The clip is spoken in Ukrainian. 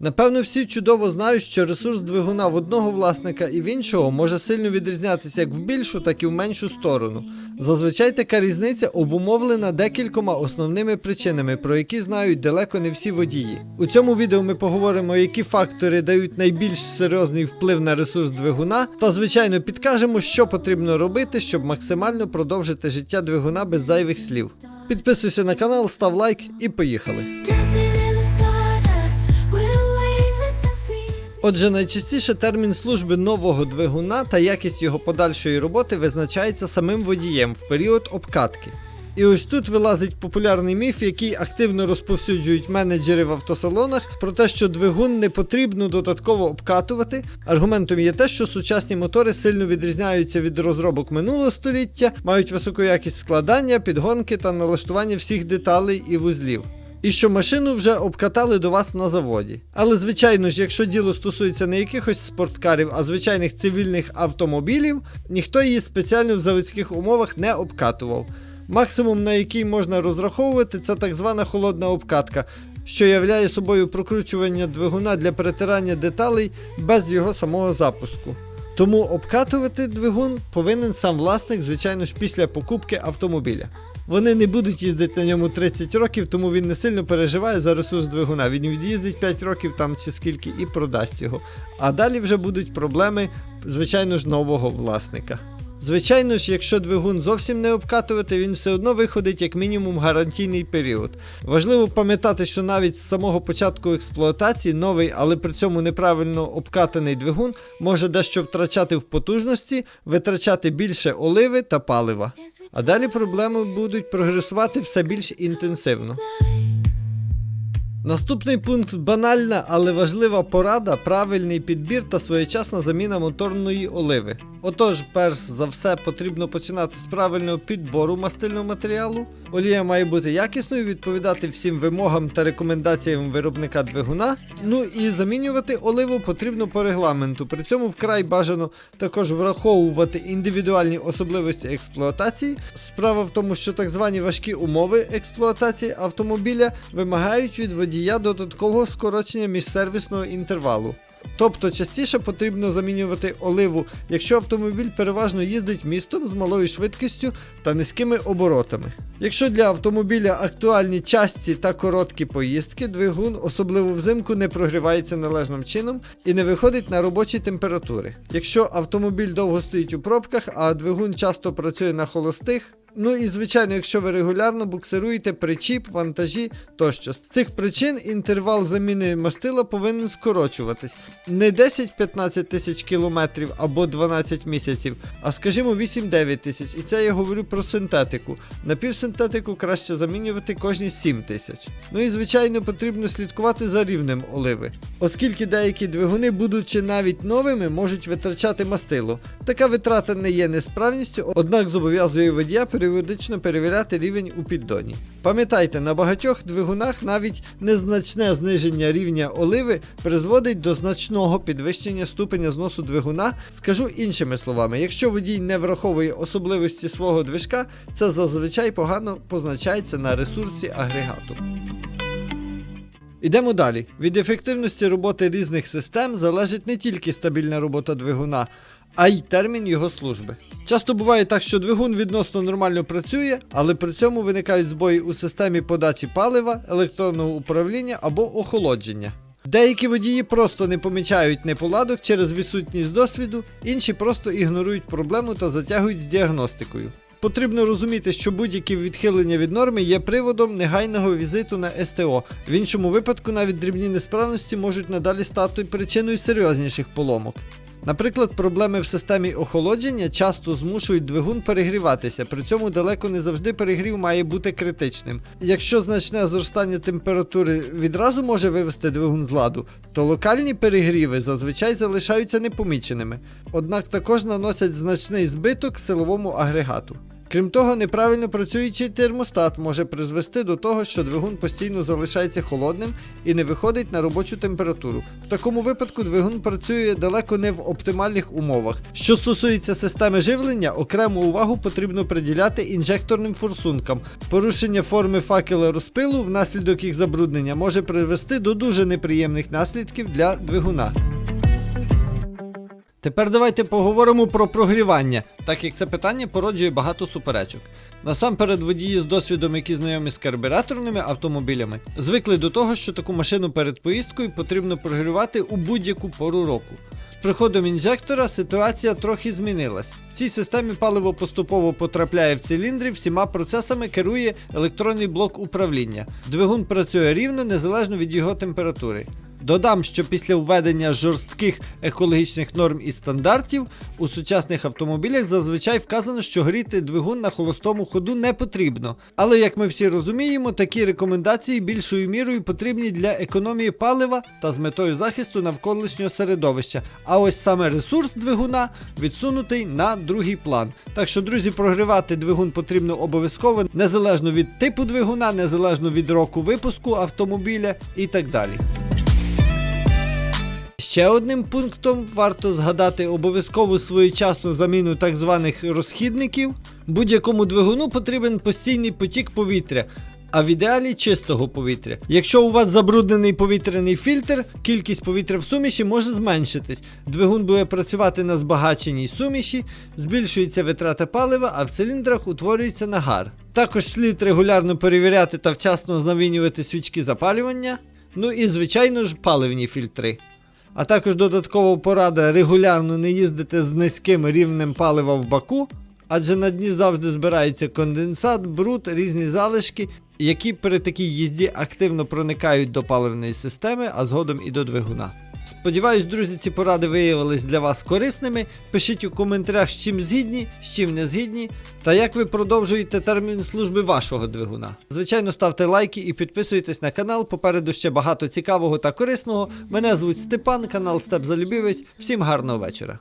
Напевно, всі чудово знають, що ресурс двигуна в одного власника і в іншого може сильно відрізнятися як в більшу, так і в меншу сторону. Зазвичай така різниця обумовлена декількома основними причинами, про які знають далеко не всі водії. У цьому відео ми поговоримо, які фактори дають найбільш серйозний вплив на ресурс двигуна, та звичайно підкажемо, що потрібно робити, щоб максимально продовжити життя двигуна без зайвих слів. Підписуйся на канал, став лайк і поїхали. Отже, найчастіше термін служби нового двигуна та якість його подальшої роботи визначається самим водієм в період обкатки. І ось тут вилазить популярний міф, який активно розповсюджують менеджери в автосалонах, про те, що двигун не потрібно додатково обкатувати. Аргументом є те, що сучасні мотори сильно відрізняються від розробок минулого століття, мають високу якість складання, підгонки та налаштування всіх деталей і вузлів. І що машину вже обкатали до вас на заводі. Але звичайно ж, якщо діло стосується не якихось спорткарів, а звичайних цивільних автомобілів, ніхто її спеціально в заводських умовах не обкатував. Максимум, на який можна розраховувати, це так звана холодна обкатка, що являє собою прокручування двигуна для перетирання деталей без його самого запуску. Тому обкатувати двигун повинен сам власник, звичайно ж, після покупки автомобіля. Вони не будуть їздити на ньому 30 років, тому він не сильно переживає за ресурс двигуна. Він від'їздить 5 років там чи скільки і продасть його. А далі вже будуть проблеми, звичайно ж, нового власника. Звичайно ж, якщо двигун зовсім не обкатувати, він все одно виходить як мінімум гарантійний період. Важливо пам'ятати, що навіть з самого початку експлуатації новий, але при цьому неправильно обкатаний двигун може дещо втрачати в потужності, витрачати більше оливи та палива. А далі проблеми будуть прогресувати все більш інтенсивно. Наступний пункт банальна, але важлива порада, правильний підбір та своєчасна заміна моторної оливи. Отож, перш за все, потрібно починати з правильного підбору мастильного матеріалу. Олія має бути якісною, відповідати всім вимогам та рекомендаціям виробника двигуна. Ну і замінювати оливу потрібно по регламенту. При цьому вкрай бажано також враховувати індивідуальні особливості експлуатації. Справа в тому, що так звані важкі умови експлуатації автомобіля вимагають від водія додаткового скорочення міжсервісного інтервалу. Тобто частіше потрібно замінювати оливу, якщо автомобіль переважно їздить містом з малою швидкістю та низькими оборотами. Якщо для автомобіля актуальні часті та короткі поїздки, двигун, особливо взимку, не прогрівається належним чином і не виходить на робочі температури. Якщо автомобіль довго стоїть у пробках, а двигун часто працює на холостих, Ну і звичайно, якщо ви регулярно буксируєте причіп, вантажі тощо. З цих причин інтервал заміни мастила повинен скорочуватись. Не 10-15 тисяч кілометрів або 12 місяців, а скажімо 8-9 тисяч. І це я говорю про синтетику. Напівсинтетику краще замінювати кожні 7 тисяч. Ну і звичайно потрібно слідкувати за рівнем оливи, оскільки деякі двигуни, будучи навіть новими, можуть витрачати мастило. Така витрата не є несправністю, однак зобов'язує водія періодично перевіряти рівень у піддоні. Пам'ятайте, на багатьох двигунах навіть незначне зниження рівня оливи призводить до значного підвищення ступеня зносу двигуна. Скажу іншими словами, якщо водій не враховує особливості свого движка, це зазвичай погано позначається на ресурсі агрегату. Ідемо далі. Від ефективності роботи різних систем залежить не тільки стабільна робота двигуна, а й термін його служби. Часто буває так, що двигун відносно нормально працює, але при цьому виникають збої у системі подачі палива, електронного управління або охолодження. Деякі водії просто не помічають неполадок через відсутність досвіду, інші просто ігнорують проблему та затягують з діагностикою. Потрібно розуміти, що будь-які відхилення від норми є приводом негайного візиту на СТО. В іншому випадку навіть дрібні несправності можуть надалі стати причиною серйозніших поломок. Наприклад, проблеми в системі охолодження часто змушують двигун перегріватися, при цьому далеко не завжди перегрів має бути критичним. Якщо значне зростання температури відразу може вивести двигун з ладу, то локальні перегріви зазвичай залишаються непоміченими, однак також наносять значний збиток силовому агрегату. Крім того, неправильно працюючий термостат може призвести до того, що двигун постійно залишається холодним і не виходить на робочу температуру. В такому випадку двигун працює далеко не в оптимальних умовах. Що стосується системи живлення, окрему увагу потрібно приділяти інжекторним форсункам. Порушення форми факела розпилу внаслідок їх забруднення може привести до дуже неприємних наслідків для двигуна. Тепер давайте поговоримо про прогрівання, так як це питання породжує багато суперечок. Насамперед, водії з досвідом, які знайомі з карбюраторними автомобілями, звикли до того, що таку машину перед поїздкою потрібно прогрівати у будь-яку пору року. З приходом інжектора ситуація трохи змінилась. В цій системі паливо поступово потрапляє в циліндри, всіма процесами керує електронний блок управління. Двигун працює рівно незалежно від його температури. Додам, що після введення жорстких екологічних норм і стандартів у сучасних автомобілях зазвичай вказано, що гріти двигун на холостому ходу не потрібно. Але як ми всі розуміємо, такі рекомендації більшою мірою потрібні для економії палива та з метою захисту навколишнього середовища. А ось саме ресурс двигуна відсунутий на другий план. Так що, друзі, прогрівати двигун потрібно обов'язково незалежно від типу двигуна, незалежно від року випуску автомобіля і так далі. Ще одним пунктом варто згадати обов'язкову своєчасну заміну так званих розхідників. Будь-якому двигуну потрібен постійний потік повітря. А в ідеалі чистого повітря. Якщо у вас забруднений повітряний фільтр, кількість повітря в суміші може зменшитись. Двигун буде працювати на збагаченій суміші, збільшується витрата палива, а в циліндрах утворюється нагар. Також слід регулярно перевіряти та вчасно замінювати свічки запалювання. Ну і звичайно ж паливні фільтри. А також додаткова порада регулярно не їздити з низьким рівнем палива в баку, адже на дні завжди збирається конденсат, бруд, різні залишки, які при такій їзді активно проникають до паливної системи, а згодом і до двигуна. Сподіваюсь, друзі, ці поради виявились для вас корисними. Пишіть у коментарях, з чим згідні, з чим не згідні, та як ви продовжуєте термін служби вашого двигуна. Звичайно, ставте лайки і підписуйтесь на канал. Попереду ще багато цікавого та корисного. Мене звуть Степан, канал Степ Залюбівець. Всім гарного вечора.